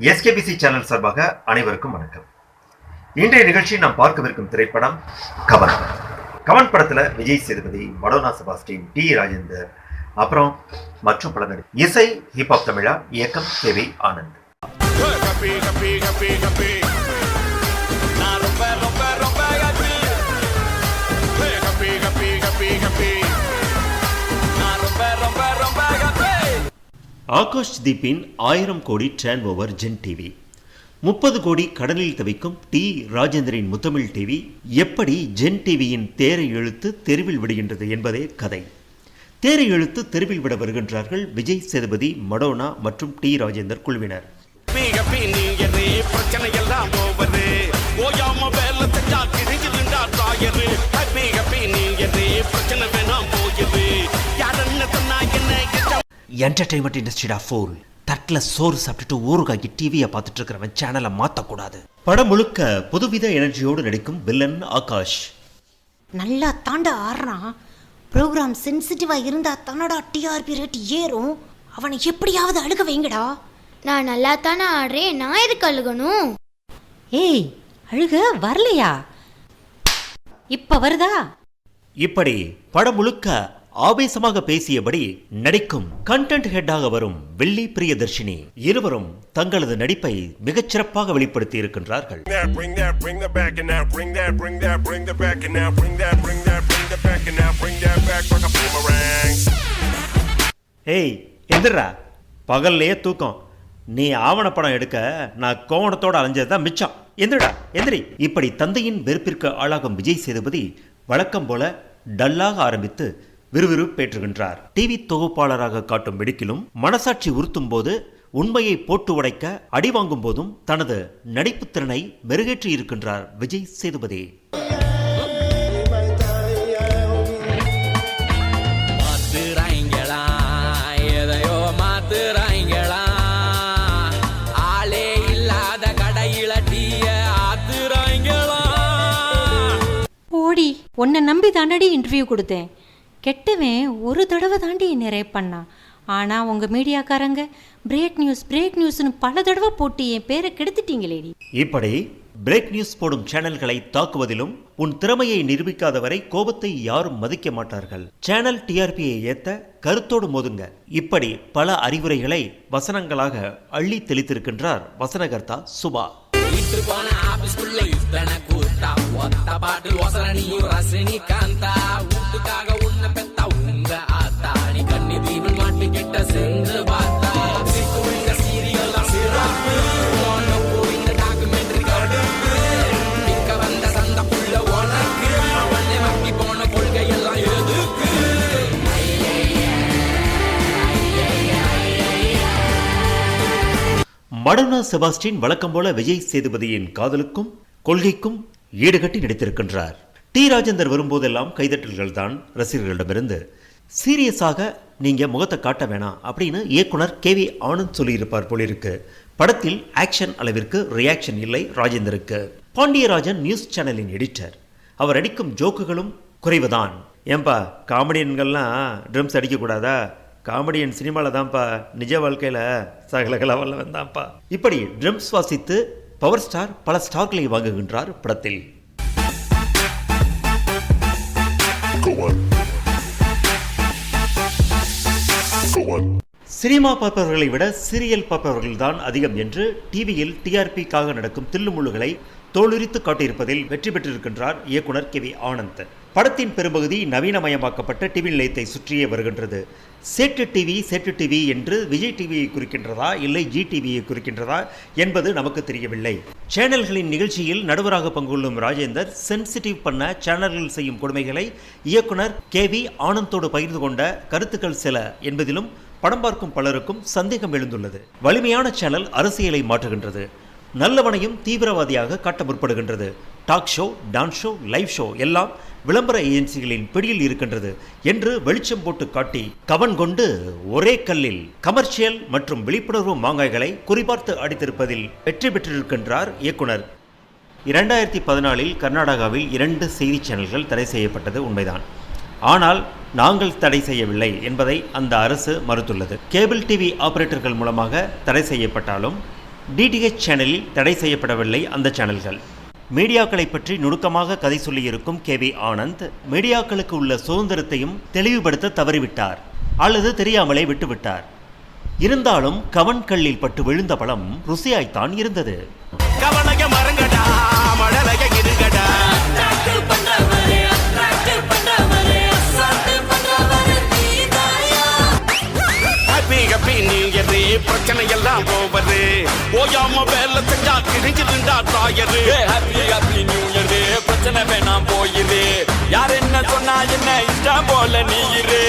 SKPC channel சார்பாக அனைவருக்கும் வணக்கம். இன்றைய நிகழ்ச்சி நாம் பார்க்கவிருக்கும் திரைப்படம் கவன் கவன் படத்துல விஜய் சேதுபதி மடோனா செபாஸ்டின் டி ராஜேந்தர் அப்புறம் மற்றும் பல நடிகர் இசை ஹிப்ஹாப் தமிழா இயக்கம் கேவி ஆனந்த். ஆகாஷ் தீப்பின் ஆயிரம் கோடி டேன் ஓவர் ஜென் டிவி முப்பது கோடி கடலில் தவிக்கும் டி ராஜேந்திரின் முத்தமிழ் டிவி எப்படி ஜென் டிவியின் தேரை எழுத்து தெருவில் விடுகின்றது என்பதே கதை. தேரை எழுத்து தெருவில் விட வருகின்றார்கள் விஜய் சேதுபதி மடோனா மற்றும் டி ராஜேந்தர் குழுவினர். இஷ்டம் என்டர்டைன்மெண்ட் இண்டஸ்ட்ரிடா ஃபோல் தட்டில் சோறு சாப்பிட்டுட்டு ஊறுகாய்க்கு டிவியை பார்த்துட்டு இருக்கிறவன் சேனலை மாற்றக்கூடாது படம் முழுக்க புதுவித எனர்ஜியோடு நடிக்கும் வில்லன் ஆகாஷ். நல்லா தாண்டா ஆடுறான். ப்ரோக்ராம் சென்சிட்டிவாக இருந்தா தானடா டிஆர்பி ரேட் ஏறும். அவனை எப்படியாவது அழுக வைங்கடா. நான் நல்லா தானே ஆடுறேன். நான் எதுக்கு அழுகணும்? ஏய் அழுக வரலையா? இப்ப வருதா? இப்படி படம் முழுக்க ஆவேசமாக பேசியபடி நடிக்கும் கண்டென்ட் ஹெட்டாக வரும் வெள்ளி பிரியதர்ஷினி இருவரும் தங்களது நடிப்பை மிகச்சிறப்பாக வெளிப்படுத்தி இருக்கின்றார்கள். ஏய் எந்திரா பகல்லையே தூக்கம். நீ ஆவணப்படம் எடுக்க நான் கோவணத்தோட அலைஞ்சது தான் மிச்சம். எந்திரடா எந்திரி. இப்படி தந்தையின் வெறுப்பிற்கு ஆளாகும் விஜய் சேதுபதி வழக்கம் போல டல்லாக ஆரம்பித்து விறுவிறுப்பேற்றுகின்றார். டிவி தொகுப்பாளராக காட்டும் வெடுக்கிலும் மனசாட்சி உறுத்தும் போது உண்மையை போட்டு உடைக்க அடி வாங்கும் போதும் தனது நடிப்பு திறனை மெருகேற்றி இருக்கின்றார் விஜய் சேதுபதி. ஓடி உன்னை நம்பி தாண்டடி இன்டர்வியூ கொடுத்தேன். கெட்டவன் ஒரு தடவை தாண்டி ரேப் பண்ணான் ஆனால் உங்கள் மீடியாக்காரங்க பிரேக் நியூஸ் பிரேக் நியூஸ்னு பல தடவை போட்டு என் பேரை கெடுத்துட்டீங்களேடி. இப்படி பிரேக் நியூஸ் போடும் சேனல்களை தாக்குவதிலும் உன் திறமையை நிரூபிக்காதவரை கோபத்தை யாரும் மதிக்க மாட்டார்கள். சேனல் டிஆர்பியை ஏத்த கருத்தோடு மோதுங்க. இப்படி பல அறிவுரைகளை வசனங்களாக அள்ளி தெளித்திருக்கின்றார் வசனகர்த்தா சுபா. பாட்டில் மடோனா செபாஸ்டின் வழக்கம் போல விஜய் சேதுபதியின் காதலுக்கும் கொள்கைக்கும் ஈடுகட்டி நடித்திருக்கின்றார். டி. ராஜேந்தர் வரும்போதெல்லாம் கைதட்டல்கள் தான் ரசிகர்களிடமிருந்து. சீரியஸாக நீங்க முகத்தை காட்ட வேணாம் அப்படின்னு இயக்குனர் கே. வி. ஆனந்த் சொல்லியிருப்பார் போலிருக்கு. படத்தில் ஆக்ஷன் அளவிற்கு ரியாக்ஷன் இல்லை ராஜேந்தருக்கு. பாண்டியராஜன் நியூஸ் சேனலின் எடிட்டர் அவர் அடிக்கும் ஜோக்குகளும் குறைவுதான். ஏன்பா காமெடியன்கள்லாம் ட்ரம்ஸ் அடிக்கக்கூடாதா? காமெடியன் சினிமாவில் தான்ப்பா நிஜ வாழ்க்கையில் சகலகல வந்தான்ப்பா. இப்படி ட்ரம்ஸ் வாசித்து பவர் ஸ்டார் பல ஸ்டாக்களை வாங்குகின்றார் படத்தில். சினிமா பார்ப்பவர்களை விட சீரியல் பார்ப்பவர்கள் தான் அதிகம் என்று டிவியில் டிஆர்பிக்காக நடக்கும் தில்லுமுள்ளுகளை தோலுரித்து காட்டியிருப்பதில் வெற்றி பெற்றிருக்கின்றார் இயக்குனர் கே வி ஆனந்த். படத்தின் பெரும்பகுதி நவீனமயமாக்கப்பட்ட டிவி நிலையத்தை சுற்றியே வருகின்றது. சேட்டு டிவி சேட்டு டிவி என்று விஜய் டிவியை குறிக்கின்றதா இல்லை ஜி டிவியை குறிக்கின்றதா என்பது நமக்கு தெரியவில்லை. சேனல்களின் நிகழ்ச்சியில் நடுவராக பங்குள்ளும் ராஜேந்தர் சென்சிட்டிவ் பண்ண சேனல்கள் செய்யும் கொடுமைகளை இயக்குனர் கே வி ஆனந்தோடு பகிர்ந்து கொண்ட கருத்துக்கள் சில என்பதிலும் படம் பார்க்கும் பலருக்கும் சந்தேகம் எழுந்துள்ளது. வலிமையான சேனல் அரசியலை மாற்றுகின்றது. நல்லவனையும் தீவிரவாதியாக காட்ட முற்படுகின்றது. Talk show dance show live show எல்லாம் விளம்பர ஏஜென்சிகளின் பிடியில் இருக்கின்றது என்று வெளிச்சம் போட்டு காட்டி கவன் கொண்டு ஒரே கல்லில் கமர்ஷியல் மற்றும் விழிப்புணர்வு மாங்காய்களை குறிபார்த்து அடித்திருப்பதில் வெற்றி பெற்றிருக்கின்றார் இயக்குனர். இரண்டாயிரத்தி பதினாலில் கர்நாடகாவில் இரண்டு செய்தி சேனல்கள் தடை செய்யப்பட்டது உண்மைதான். ஆனால் நாங்கள் தடை செய்யவில்லை என்பதை அந்த அரசு மறுத்துள்ளது. கேபிள் டிவி ஆபரேட்டர்கள் மூலமாக தடை செய்யப்பட்டாலும் டிடிஹெச் சேனலில் தடை செய்யப்படவில்லை அந்த சேனல்கள். மீடியாக்களை பற்றி நுணுக்கமாக கதை சொல்லியிருக்கும் கே வி ஆனந்த் மீடியாக்களுக்கு உள்ள சுதந்திரத்தையும் தெளிவுபடுத்த தவறிவிட்டார் அல்லது தெரியாமலே விட்டுவிட்டார். இருந்தாலும் கவன் கல்லில் பட்டு விழுந்த பழம் ருசியாய்த்தான் இருந்தது. பிரச்சனை எல்லாம் போவது ஓயாம வேலை செஞ்சா கிழிஞ்சிருந்தா தாயரு. ஹாப்பி ஹாப்பி நியூ இயர் பிரச்சனை வேணாம் போயிரு. யார் என்ன சொன்னா என்ன இஷ்டம் போல நீ இரு